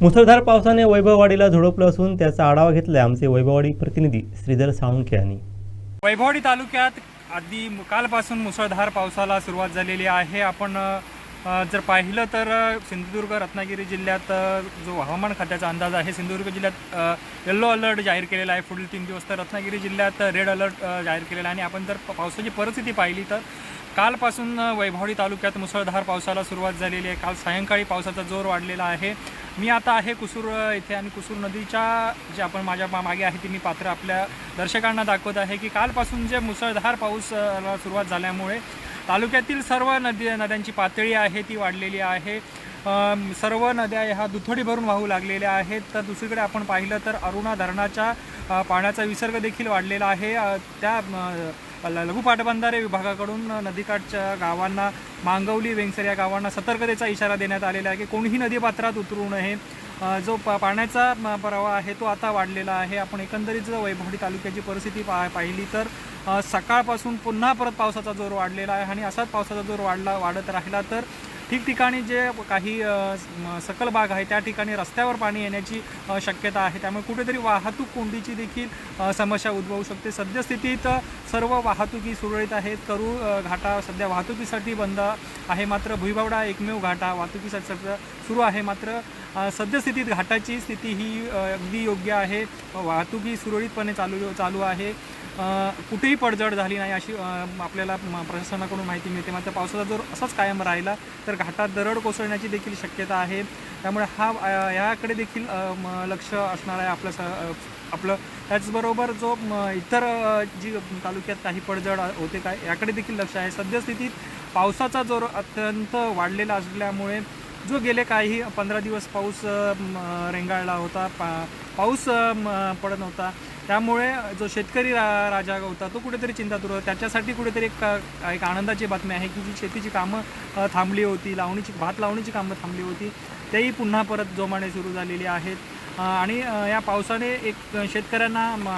मुसळधार पावसाने वैभववाडीला झोडपलं असून त्याचा आढावा घेतलाय आमचे वैभववाडी प्रतिनिधी श्रीधर साळुंखे यांनी. वैभववाडी तालुक्यात अगदी कालपासून मुसळधार पावसाला सुरुवात झालेली आहे. आपण जर पाहिलं तर सिंधुदुर्ग रत्नागिरी जिल्ह्यात जो हवामान खात्याचा अंदाज आहे सिंधुदुर्ग जिल्ह्यात येल्लो अलर्ट जाहीर केलेला आहे. पुढील तीन दिवस तर रत्नागिरी जिल्ह्यात रेड अलर्ट जाहीर केलेला आहे. आणि आपण जर पावसाची परिस्थिती पाहिली तर कालपासून वैभवडी तालुक्यात मुसळधार पावसाला सुरुवात झालेली आहे. काल सायंकाळी पावसाचा जोर वाढलेला आहे. मी आता आहे कुसूर इथे येथे आणि कुसूर नदीच्या जे आपण माझ्या मा- मागे आहे ती मी पात्र आपल्या दर्शकांना दाखवत आहे की कालपासून जे मुसळधार पाऊसला सुरुवात झाल्यामुळे तालुक्यातील सर्व नदी नद्यांची पातळी आहे ती वाढलेली आहे. सर्व नद्या ह्या दुथडी भरून वाहू लागलेल्या आहेत. तर दुसरीकडे आपण पाहिलं तर अरुणा धरणाच्या पाण्याचा विसर्ग देखील वाढलेला आहे. त्या अ, ल- लघु पाटबंधारे विभागाकडून नदीकाठच्या गावांना मांगवली वेंगसर या गावांना सतर्कतेचा इशारा देण्यात आलेला आहे की कोणीही नदीपात्रात उतरू नये. जो प पाण्याचा प्रवाह आहे तो आता वाढलेला आहे. आपण एकंदरीत जर वैभवडी तालुक्याची परिस्थिती पा पाहिली तर सकाळपासून पुन्हा परत पावसाचा जोर वाढलेला आहे आणि असाच पावसाचा जोर वाढला वाढत राहिला तर ठिकठिकाणी जे काही सकल भाग आहे त्या ठिकाणी रस्त्यावर पाणी येण्याची शक्यता आहे. त्यामुळे कुठेतरी वाहतूक कोंडीची देखील समस्या उद्भवू शकते. सद्यस्थितीत सर्व वाहतुकी सुरळीत आहेत. करू घाटा सध्या वाहतुकीसाठी बंद आहे. मात्र भुईबावडा एकमेव घाटा वाहतुकीसाठी सध्या सुरू आहे. मात्र सद्यस्थितीत घाटाची स्थिती ही अगदी योग्य आहे. वाहतुकी सुरळीतपणे चालू चालू आहे. कुठेही पडझड झाली नाही अशी आपल्याला प्रशासनाकडून माहिती मिळते. मात्र पावसाचा जर असाच कायम राहिला तर घाटात दरड कोसळण्याची देखील शक्यता आहे. त्यामुळे हा याकडे देखील म, लक्ष असणार आहे आपलं स आपलं. त्याचबरोबर जो म, इतर जी तालुक्यात काही पडझड होते काय याकडे देखील लक्ष आहे. सद्यस्थितीत पावसाचा जोर अत्यंत वाढलेला असल्यामुळे जो गेले काही पंधरा दिवस पाऊस रेंगाळला होता. पा पाऊस म, पडत नव्हता. त्यामुळे जो शेतकरी रा राजा होता तो कुठेतरी चिंतातूर होता. त्याच्यासाठी कुठेतरी एक का- एक आनंदाची बातमी आहे की जी शेतीची कामं थांबली होती लावणीची भात लावणीची कामं थांबली होती. तेही पुन्हा परत जोमाने सुरू झालेली आहेत. आणि या पावसाने एक शेतकऱ्यांना म,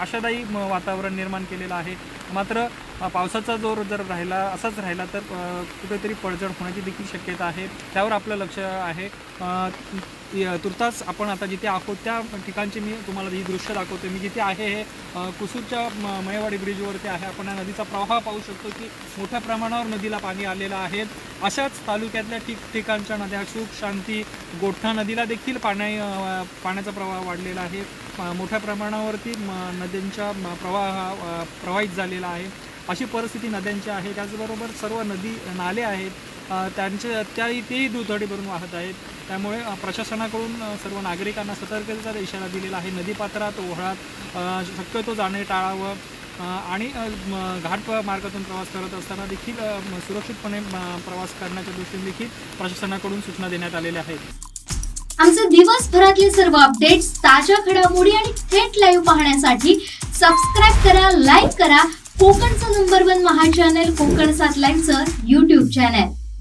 आशादायी म, वातावरण निर्माण केलेलं आहे. मात्र पावसाचा जोर जर राहिला असाच राहिला तर कुठेतरी पडझड होण्याची देखील शक्यता आहे. त्यावर आपलं लक्ष आहे. तुर्तास आपण आता जिथे आहोत त्या ठिकाणचे मी तुम्हाला ही दृश्य दाखवतो मी जिथे आहे हे कुसूरच्या म- मयवाडी ब्रिजवरती आहे. आपण या नदीचा प्रवाह पाहू शकतो की मोठ्या प्रमाणावर नदीला पाणी आलेलं आहे. अशाच तालुक्यातल्या ठिकठिकाणच्या नद्या सुख शांती गोठा नदीला देखील पाण्या पाण्याचा प्रवाह वाढलेला आहे. मोठ्या प्रमाणावरती म- नद्यांच्या प्रवाह प्रवाहित झालेला आहे. अशी परिस्थिती नद्यांची आहे. त्याचबरोबर सर्व नदी नाले आहेत. त्यांचे त्याही तेही दुथडी भरून वाहत आहेत. त्यामुळे प्रशासनाकडून सर्व नागरिकांना सतर्कतेचा इशारा दिलेला आहे. नदीपात्रात ओहळात शक्यतो जाणे टाळावं. आणि घाट मार्गातून प्रवास करत असताना देखील सुरक्षितपणे प्रवास करण्याच्या दृष्टीने देखील प्रशासनाकडून सूचना देण्यात आलेल्या आहेत. आमचे दिवसभरातले सर्व अपडेट्स ताज्या घडामोडी आणि थेट लाईव्ह पाहण्यासाठी सबस्क्राईब करा लाईक करा. कोकणचं number one Maha channel Konkan सात लाईनचं युट्यूब चॅनल